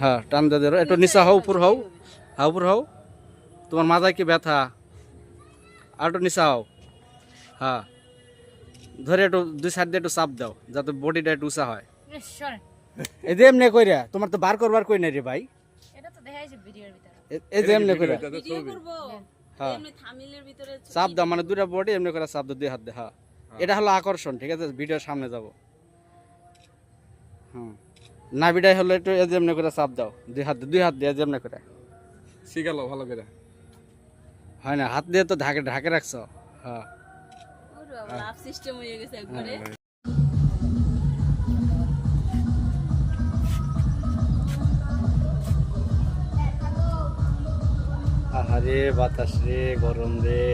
হ্যাঁ টান দিয়ে ধরো একটু নিচা হও উপর হও। হ্যাঁ উপর হও। তোমার মাথায় কি ব্যথা? আর একটু নিচা হও। হ্যাঁ। ধরে একটু দুই সাইড দিয়ে একটু চাপ দাও যাতে বডিটা একটু উঁচা হয়। এই যে এমনি কইরা তোমার তো বার করবার কই নাই রে ভাই? এই যে এমনি কইরা। হ্যাঁ। এমনি থামিলের ভিতরে চাপ দাও মানে দুটা বডি এমনি করে চাপ দাও দুই হাত দিয়ে হ্যাঁ। এটা হলো আকর্ষণ ঠিক আছে? ভিডিওর সামনে যাব। হুম। নাভিটাই হলো একটু যে এমনি করে চাপ দাও দুই হাত দুই হাত দিয়ে যে এমনি করে। শিখালো ভালো করে? হয় না হাত দিয়ে তো ঢাকে ঢাকে রাখছো? হ্যাঁ। লাভ সিস্টেম হয়ে গেছে একবারে। আহারে বাতাস রে গরম রে।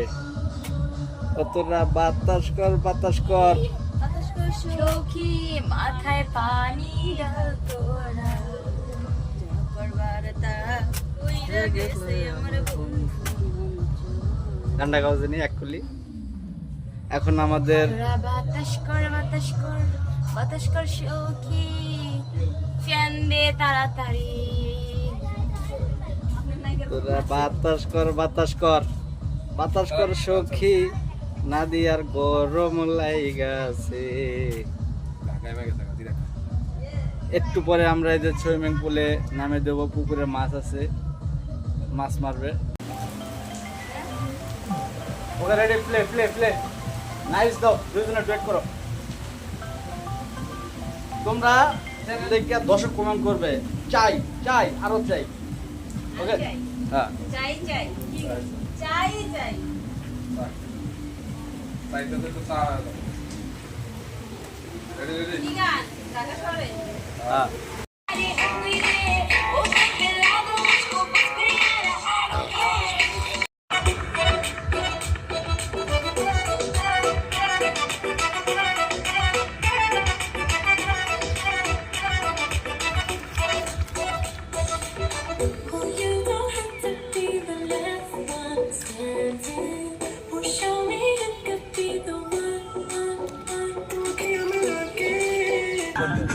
কতটা বাতাস কর বাতাস করে। সখী মাথায় পানি তোরা করবার গেছে আমার বন্ধু। গান্ডা গাও এক খুলি এখন আমাদের বাতাস কর বাতাস কর বাতাস কর সখী। ফ্যান দে তাড়াতাড়ি। তোরা বাতাস কর বাতাস কর বাতাস কর সখী। নাদিয়ার গরম লাইগাছে। একটু পরে আমরা এই যে সুইমিং পুলে নামে দেবো পুকুরে মাছ আছে। মাছ মারবে। Okay ready play play play nice দাও দুজনে ডুয়েট করো। তোমরা দেখে দর্শক কমেন্ট করবে চাই চাই আরও চাই। ওকে হ্যাঁ। চাই চাই চাই চাই। সাইডটাতে তো চা রেডি রেডি কি গান ঢাকা শহরে হ্যাঁ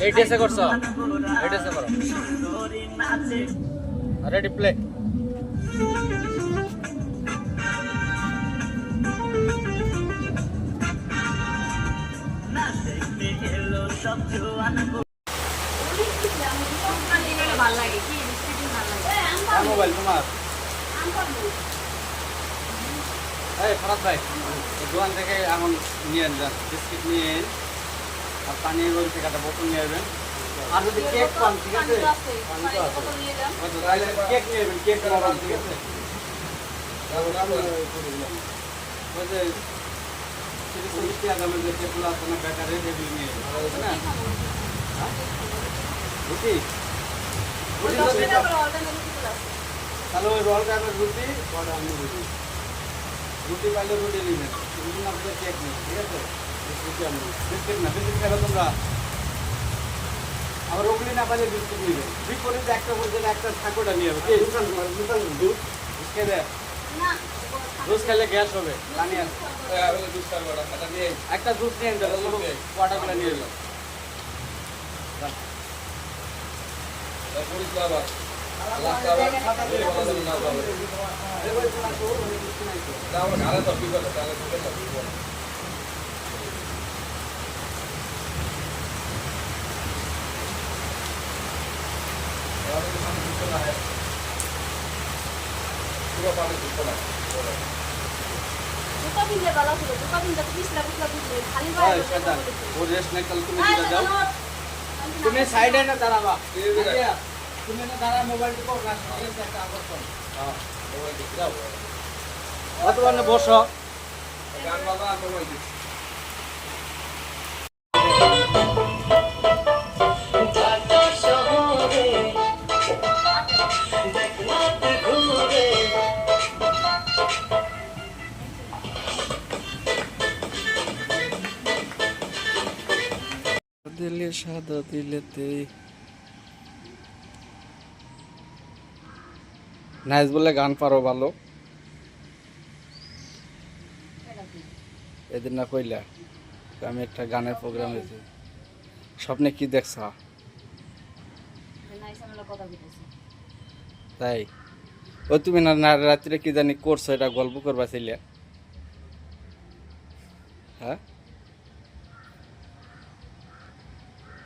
এই ড্রেসে করছ? এই ড্রেসে করো। রেডি প্লে মোবাইল তোমার। এই ফরাত ভাই, দোকান থেকে এখন নিয়ে যান বিস্কিট নিয়ে। আর পানির ওই থেকে একটা বোতল নিয়ে আসবেন আর যদি কেক পান ঠিক আছে? পানি তো আছে। কেক নিয়ে আসবেন কেক পান ঠিক আছে? রুটি রুটি। রুটি পরে আপনি রুটি রুটি পাইলে রুটি নেবেন রুটি না পেলে কেক নেই ঠিক আছে বিস্কুট আমি বিস্কিট না বিস্কিট খাবে তোমরা আবার ওগুলি না পাইলে বিস্কুট নেবে বিপরীতে একটা বলছে একটা ঠাকুরটা নিয়ে যাবে কি দুটান দুটান দুধ দুধ খেয়ে দেয় দুধ খেলে গ্যাস হবে পানি আছে এই আবেলে দুধ খাবে ওটা এটা নিয়ে আই। একটা দুধ নিয়ে যাবে কোয়াটাগুলো নিয়ে এলো তা করিস না আবার লাস্ট আবার এই বলা যাবে না আবার। তা আমার ঘাড়ে তো তুমি না দাঁড়া মোবাইল টিপো একটা আকর্ষণ হ্যাঁ, মোবাইল বসো। গান মোবাইল দিচ্ছি। দিলে সাদা দিলেতে নাইস বলে গান পারো ভালো। এদিন না কইলা, আমি একটা গানের প্রোগ্রাম হয়েছে স্বপ্নে কি দেখছ? তাই? ও তুমি না রাত্রে কি জানি করছ, এটা গল্প করবা ছিলে হ্যাঁ?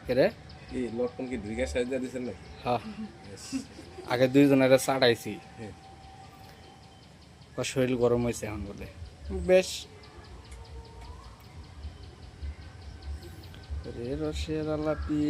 কে রে? কি লটকন কি ঢুকে সাইজ দিছেন নাকি? হ্যাঁ। আগে দুইজন এটা চাটাইছি শরীর গরম হয়েছে এখন বলে। বেশ। রে রসের আলাপি।